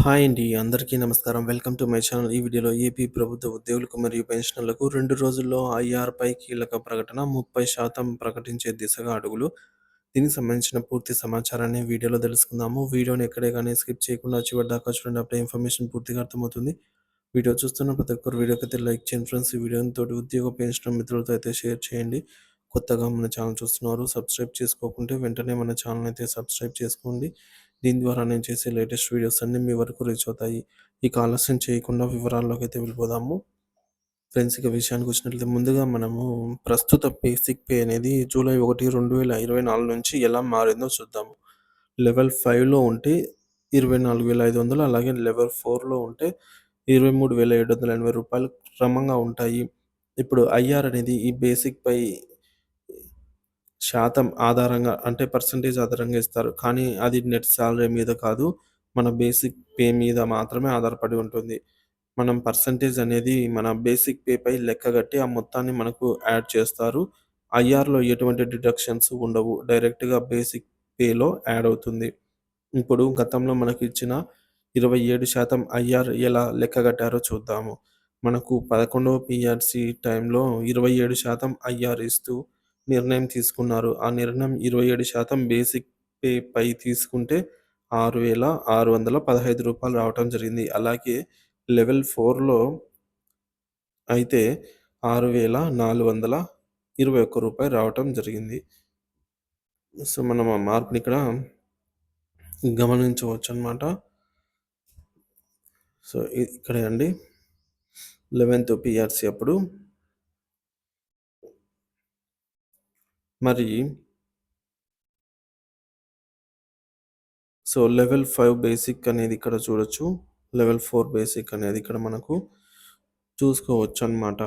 Hi అండి. అందరికీ నమస్కారం. Welcome to my channel. ఈ వీడియోలో ఏపీ ప్రభుత్వ ఉద్యోగులకు మరియు పెన్షనర్లకు రెండు రోజుల్లో ఐఆర్‌పై కీలక ప్రకటన 30% ప్రకటించే దిశగా అడుగులు. దీనికి సంబంధించిన పూర్తి సమాచారాన్ని వీడియోలో తెలుసుకుందాము. వీడియోని ఎక్కడే కానీ స్కిప్ చేయకుండా చివరిదాకా చూడండి. అప్పుడే ఇన్ఫర్మేషన్ పూర్తిగా అర్థమవుతుంది. వీడియో చూస్తున్న ప్రతి ఒక్కరు వీడియోకైతే లైక్ చేయండి ఫ్రెండ్స్. ఈ వీడియోని తోటి ఉద్యోగ పెన్షన్ మిత్రులతో అయితే షేర్ చేయండి. కొత్తగా మన ఛానల్ చూస్తున్నారు సబ్స్క్రైబ్ చేసుకోకుంటే వెంటనే మన ఛానల్ అయితే సబ్స్క్రైబ్ చేసుకోండి. దీని ద్వారా నేను చేసే లేటెస్ట్ వీడియోస్ అన్నీ మీ వరకు రీచ్ అవుతాయి. ఇక ఆలస్యం చేయకుండా వివరాల్లోకి అయితే వెళ్ళిపోదాము. ఫ్రెండ్స్ ఇక విషయానికి వచ్చినట్లయితే ముందుగా మనము ప్రస్తుత బేసిక్ పే అనేది జూలై 1, 2024 నుంచి ఎలా మారిందో చూద్దాము. లెవెల్ ఫైవ్లో ఉంటే 24,500 అలాగే లెవెల్ ఫోర్లో ఉంటే 23,780 రూపాయలు క్రమంగా ఉంటాయి. ఇప్పుడు ఐఆర్ అనేది ఈ బేసిక్ పై శాతం ఆధారంగా అంటే పర్సెంటేజ్ ఆధారంగా ఇస్తారు. కానీ అది నెట్ సాలరీ మీద కాదు. మన బేసిక్ పే మీద మాత్రమే ఆధారపడి ఉంటుంది. మనం పర్సెంటేజ్ అనేది మన బేసిక్ పేపై లెక్కగట్టి ఆ మొత్తాన్ని మనకు యాడ్ చేస్తారు. ఐఆర్‌లో ఎటువంటి డిడక్షన్స్ ఉండవు. డైరెక్ట్‌గా బేసిక్ పేలో యాడ్ అవుతుంది. ఇప్పుడు గతంలో మనకు ఇచ్చిన 27% ఐఆర్ ఎలా లెక్కగట్టారో చూద్దాము. మనకు పదకొండవ పిఆర్సి టైంలో 27% ఐఆర్ ఇస్తూ నిర్ణయం తీసుకున్నారు. ఆ నిర్ణయం 27% బేసిక్ పే పై తీసుకుంటే రూ. 6,615 రూపాయలు రావటం జరిగింది. అలాగే లెవెల్ ఫోర్లో అయితే ఆరు వేల నాలుగు వందల ఇరవై ఒక్క రూపాయలు రావటం జరిగింది. సో, మనం ఆ మార్పుని ఇక్కడ గమనించవచ్చు అనమాట సో, ఇక్కడే అండి. 11థ్ పీఆర్‌సీ అప్పుడు. మరి సో, లెవెల్ ఫైవ్ బేసిక్ అనేది ఇక్కడ చూడొచ్చు. లెవెల్ ఫోర్ బేసిక్ అనేది ఇక్కడ మనకు చూసుకోవచ్చు అన్నమాట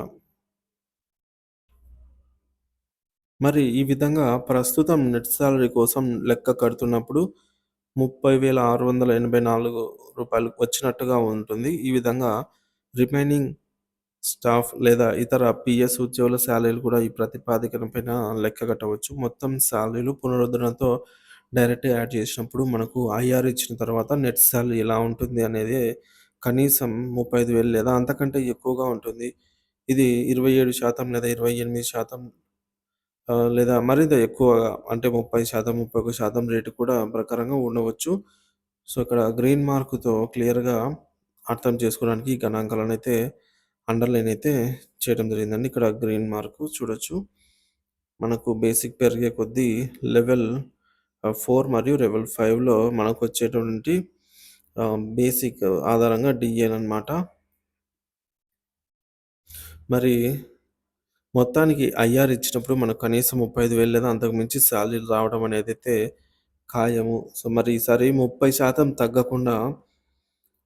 మరి ఈ విధంగా ప్రస్తుతం నెట్ సాలరీ కోసం లెక్క కడుతున్నప్పుడు 30,684 రూపాయలు వచ్చినట్టుగా ఉంటుంది. ఈ విధంగా రిమైనింగ్ స్టాఫ్ లేదా ఇతర పిఎస్ ఉద్యోగుల శాలరీలు కూడా ఈ ప్రతిపాదికన పైన లెక్క కట్టవచ్చు. మొత్తం శాలరీలు పునరుద్ధరణతో డైరెక్ట్‌గా యాడ్ చేసినప్పుడు మనకు ఐఆర్ ఇచ్చిన తర్వాత నెట్ శాలరీ ఎలా ఉంటుంది అనేది కనీసం 35,000 లేదా అంతకంటే ఎక్కువగా ఉంటుంది. ఇది 27% లేదా ఇరవై ఎనిమిది శాతం లేదా మరింత ఎక్కువగా అంటే 30%, 31% రేటు కూడా ప్రకారంగా ఉండవచ్చు. సో, ఇక్కడ గ్రీన్ మార్కుతో క్లియర్‌గా అర్థం చేసుకోవడానికి గణాంకాలను అయితే అండర్‌లైన్ అయితే చేయడం జరిగిందండి. ఇక్కడ గ్రీన్ మార్క్ చూడొచ్చు. మనకు బేసిక్ పెరిగే కొద్దీ లెవెల్ ఫోర్ మరియు లెవెల్ ఫైవ్లో మనకు వచ్చేటువంటి బేసిక్ ఆధారంగా డీఏననమాట. మరి మొత్తానికి ఐఆర్ ఇచ్చినప్పుడు మనకు కనీసం 35,000 లేదా అంతకుమించి శాలరీ రావడం అనేది అయితే ఖాయము. సో, మరి ఈసారి 30% తగ్గకుండా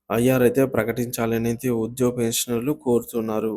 ఐఆర్ అయితే ప్రకటించాలనేది ఉద్యోగ పెన్షనర్లు కోరుతున్నారు.